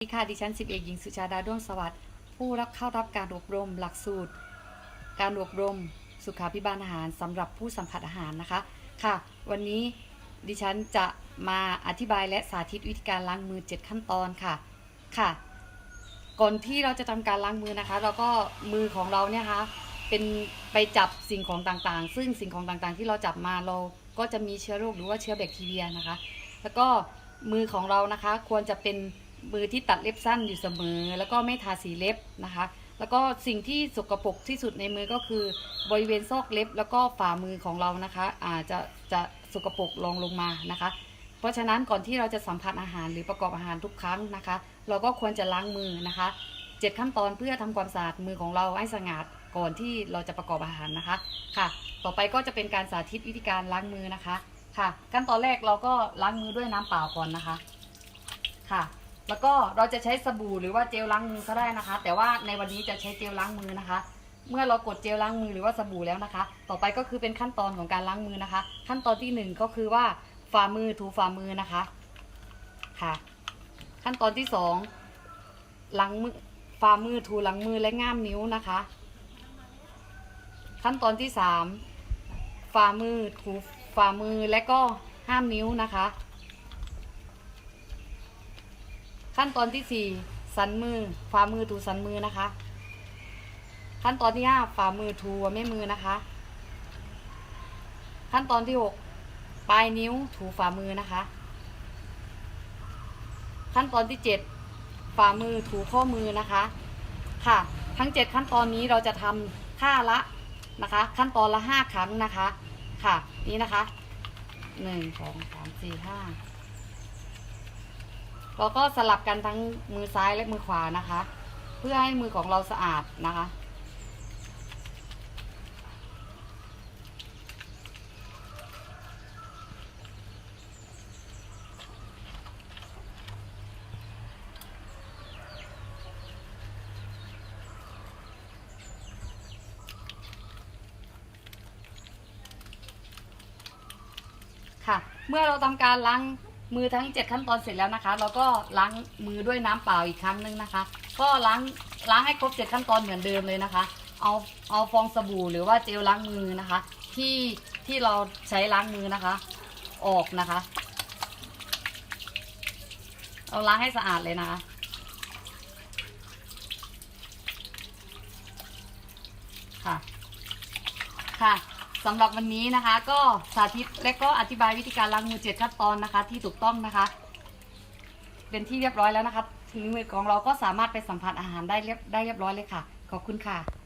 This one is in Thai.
สวัสดีค่ะดิฉันสิบเอกหญิงสุชาดาด้วงสวัสดิ์ผู้รับเข้ารับการอบรมหลักสูตร การอบรมสุขาพิบาลอาหารสำหรับผู้สัมผัสอาหารนะคะค่ะ วันนี้ดิฉันจะมาอธิบายและสาธิตวิธีการล้างมือ 7 ขั้นตอนค่ะค่ะ ก่อนที่เราจะทำการล้างมือนะคะ เราก็มือของเราเนี่ยคะเป็นไปจับสิ่งของต่างๆ ซึ่งสิ่งของต่างๆ ที่เราจับมาเราก็จะมีเชื้อโรคหรือว่าเชื้อแบคทีเรียนะคะ แล้วก็มือของเรานะคะควรจะเป็น มือที่ตัดเล็บสั้นอยู่เสมอ แล้วก็ไม่ทาสีเล็บนะคะ แล้วก็สิ่งที่สกปรกที่สุดในมือก็คือบริเวณซอกเล็บ แล้วก็ฝ่ามือของเรานะคะอาจจะจะสกปรกลงลงมานะคะ เพราะฉะนั้นก่อนที่เราจะสัมผัสอาหารหรือประกอบอาหารทุกครั้งนะคะ เราก็ควรจะล้างมือนะคะเจ็ดขั้นตอนเพื่อทำความสะอาดมือของเราให้สะอาดก่อนที่เราจะประกอบอาหารนะคะค่ะ ต่อไปก็จะเป็นการสาธิตวิธีการล้างมือนะคะ ค่ะ ขั้นตอนแรกเราก็ล้างมือด้วยน้ำเปล่าก่อนนะคะ ค่ะ แล้วก็เราจะใช้สบู่หรือว่าเจลล้างมือก็ได้นะคะ แต่ว่าในวันนี้จะใช้เจลล้างมือนะคะ เมื่อเรากดเจลล้างมือหรือว่าสบู่แล้วนะคะ ต่อไปก็คือเป็นขั้นตอนของการล้างมือนะคะ ขั้นตอนที่หนึ่งก็คือว่าฝ่ามือถูฝ่ามือนะคะค่ะ ขั้นตอนที่สองหลังมือฝ่ามือถูหลังมือและง่ามนิ้วนะคะ ขั้นตอนที่สามฝ่ามือถูฝ่ามือและก็ห้ามนิ้วนะคะ ขั้นตอนที่สี่สันมือฝ่ามือถูสันมือนะคะ ขั้นตอนที่ห้าฝ่ามือถูแม่มือนะคะ ขั้นตอนที่หกปลายนิ้วถูฝ่ามือนะคะ ขั้นตอนที่เจ็ดฝ่ามือถูข้อมือนะคะ ค่ะ ทั้งเจ็ดขั้นตอนนี้เราจะทำค่าละนะคะ ขั้นตอนละห้าครั้งนะคะ ค่ะ นี่นะคะหนึ่งสองสามสี่ห้า เราก็สลับกันทั้งมือซ้ายและมือขวานะคะ เพื่อให้มือของเราสะอาดนะคะค่ะ เมื่อเราทำการล้าง มือทั้ง 7 ขั้นตอนเสร็จแล้วนะคะ เราก็ล้างมือด้วยน้ำเปล่าอีกครั้งหนึงนะคะ ก็ล้างล้างให้ครบ 7 ขั้นตอนเหมือนเดิมเลยนะคะ เอาเอาฟองสบู่หรือว่าเจลล้างมือนะคะ ที่ที่เราใช้ล้างมือนะคะ ออกนะคะ เราล้างให้สะอาดเลยนะคะค่ะค่ะ สำหรับวันนี้นะคะ ก็สาธิตและก็อธิบายวิธีการล้างมือเจ็ดขั้นตอนนะคะ ที่ถูกต้องนะคะ เป็นที่เรียบร้อยแล้วนะคะถึงมือของเราก็สามารถไปสัมผัสอาหารได้เรียบได้เรียบร้อยเลยค่ะ ขอบคุณค่ะ